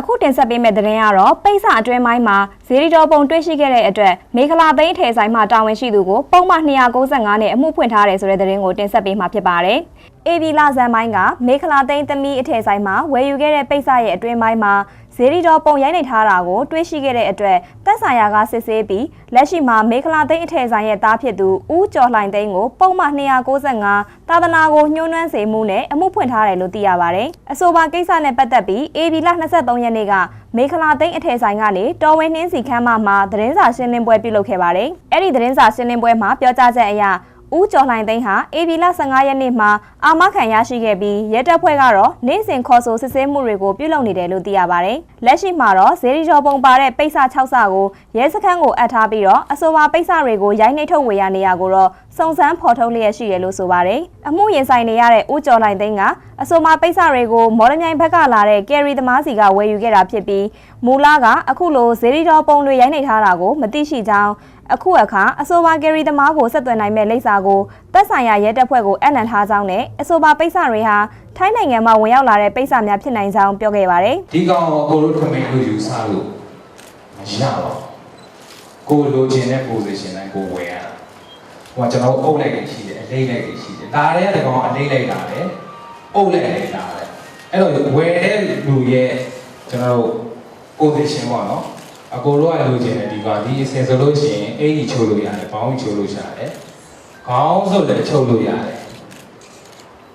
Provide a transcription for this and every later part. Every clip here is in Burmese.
အခုတင်ဆက်ပေးမယ့်သတင်းကတော့ပိတ်စအတွင်းပိုင်းမှာဇေရီတော်ပုံတွေ့ရှိခဲ့တဲ့အတွက်မေခလာသိန်းအထည်ဆိုင်မှတာဝန်ရှိသူကိုပုံမှန်295နဲ့အမှုဖွင့်ထားတယ်ဆိုတဲ့သတင်းကိုတင်ဆက်ပေးမှာဖြစ်ပါတယ်။ AB လာဇန်ပိုင်းကမေခလာသိန်းသမီးအထည်ဆိုင်မှာဝယ်ယူခဲ့တဲ့ပိတ်စရဲ့အတွင်းပိုင်းမှာ ဇေရီတော်ပုံရိုက်နေထားတာကိုတွေ့ရှိခဲ့တဲ့အတွက်တက်ဆိုင်ရာကစစ်ဆေးပြီးလက်ရှိမှာမေခလာသိန်းအထည်ဆိုင်ရဲ့သားဖြစ်သူဦးကျော်လှိုင်သိန်းကိုပုံမှန်295သာသနာကိုညှိုးနှွမ်းစေမှုနဲ့အမှုဖွင့်ထားတယ်လို့သိရပါတယ်။အဆိုပါကိစ္စနဲ့ပတ်သက်ပြီး AB လ23ရက်နေ့ကမေခလာသိန်းအထည်ဆိုင်ကနေတော်ဝင်းနှင်းစီခမ်းမမှာသတင်းစာရှင်းလင်းပွဲပြုလုပ်ခဲ့ပါတယ်။အဲ့ဒီသတင်းစာရှင်းလင်းပွဲမှာပြောကြားချက်အရ ဦးကျော်လှိုင်သိန်းဟာအေဗီလ15ရက်နေ့မှာအာမခံရရှိခဲ့ပြီးရဲတပ်ဖွဲ့ကတော့နေ့စဉ်ခေါ်ဆိုစစ်ဆေးမှုတွေကိုပြုလုပ်နေတယ်လို့သိရပါတယ်။လက်ရှိမှာတော့ဇေရီကျော်ပုံပါတဲ့ပိတ်စ6ဆကိုရဲစခန်းကိုအပ်ထားပြီးတော့အဆိုပါပိတ်စတွေကိုရိုက်နှိပ်ထုတ်ဝေရနေရကိုတော့စုံစမ်းဖော်ထုတ်လျက်ရှိတယ်လို့ဆိုပါတယ်။အမှုရင်ဆိုင်နေရတဲ့ဦးကျော်လှိုင်သိန်းကအဆိုပါပိတ်စတွေကိုမော်လမြိုင်ဘက်ကလာတဲ့ကယ်ရီသမားစီကဝယ်ယူခဲ့တာဖြစ်ပြီးမူလာကအခုလိုဇေရီကျော်ပုံတွေရိုက်နှိပ်ထားတာကိုမသိရှိကြောင်း အခုအခါအဆိုပါကယ်ရီသမားကိုဆက်သွယ်နိုင်မဲ့လိပ်စာကိုသက်ဆိုင်ရာရဲတပ်ဖွဲ့ကိုအနံထားကြောင်းနဲ့အဆိုပါပိတ်စတွေဟာထိုင်းနိုင်ငံမှာဝင်ရောက်လာတဲ့ပိတ်စများဖြစ်နိုင်ကြောင်းပြောခဲ့ပါတယ်ဒီကောင်ကိုကိုတို့ထမိန်လို့ယူဆလို့မရပါဘူးကိုလိုချင်တဲ့ position နဲ့ကိုဝယ်ရတာဟိုကကျွန်တော်အုပ်လိုက်နေရှိတယ်အလေးလိုက်နေရှိတယ်ဒါတွေကဒီကောင်အလေးလိုက်တာလေအုပ်လိုက်နေတာလေအဲ့တော့ဝယ်တဲ့လူရဲ့ကျွန်တော်တို့ position ပေါ့နော် အကိုတို့ကလိုချင်တဲ့ဒီကဒီအစင်ဆိုလို့ရှိရင်အိတ်ကြီးချိုးလို့ရတယ်ဘောင်းကြီးချိုးလို့ရတယ်ခေါင်းဆိုလည်းချုပ်လို့ရတယ်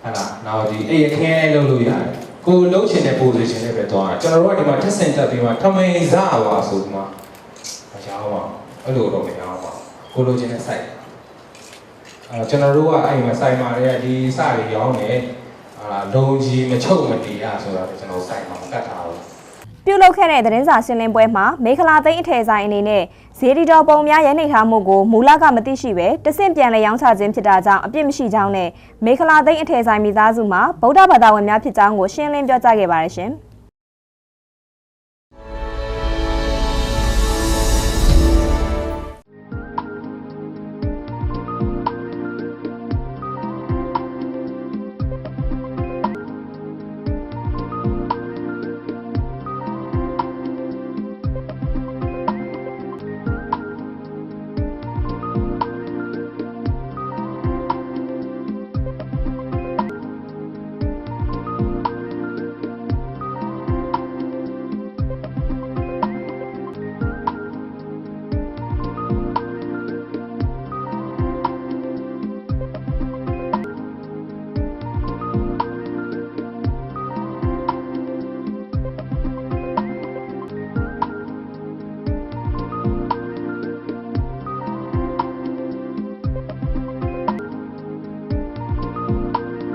ဟာလားနောက်ဒီအဲ့ရခဲလုံးလို့ရတယ်ကိုလုံးချင်တဲ့ position နဲ့ပဲသွားတာကျွန်တော်တို့ကဒီမှာတက်စင်တက်ပြီးမှထမိန်စားပါဆိုဒီမှာမရောပါဘူးအဲ့လိုတော့မရောပါဘူးကိုလိုချင်တဲ့ site အဲကျွန်တော်တို့ကအဲ့မှာ site မှာတွေကဒီစတွေရောင်းနေဟာလားလုံကြီးမချုပ်မတည်ရဆိုတာကိုကျွန်တော် site မှာမကတ်ထားဘူး ပြုလုပ်ခဲ့တဲ့သတင်းစာရှင်းလင်းပွဲမှာမေခလာသိန်းအထည်ဆိုင်အနေနဲ့ဇေဒီတော်ပုံများရဲနှိပ်ထားမှုကိုမူလကမသိရှိပဲတဆင့်ပြန်လည်ရောင်းချခြင်းဖြစ်တာကြောင့်အပြစ်မရှိကြောင်းနဲ့မေခလာသိန်းအထည်ဆိုင်မိသားစုမှာဗုဒ္ဓဘာသာဝင်များဖြစ်ကြောင်းကိုရှင်းလင်းပြောကြားခဲ့ပါတယ်ရှင်။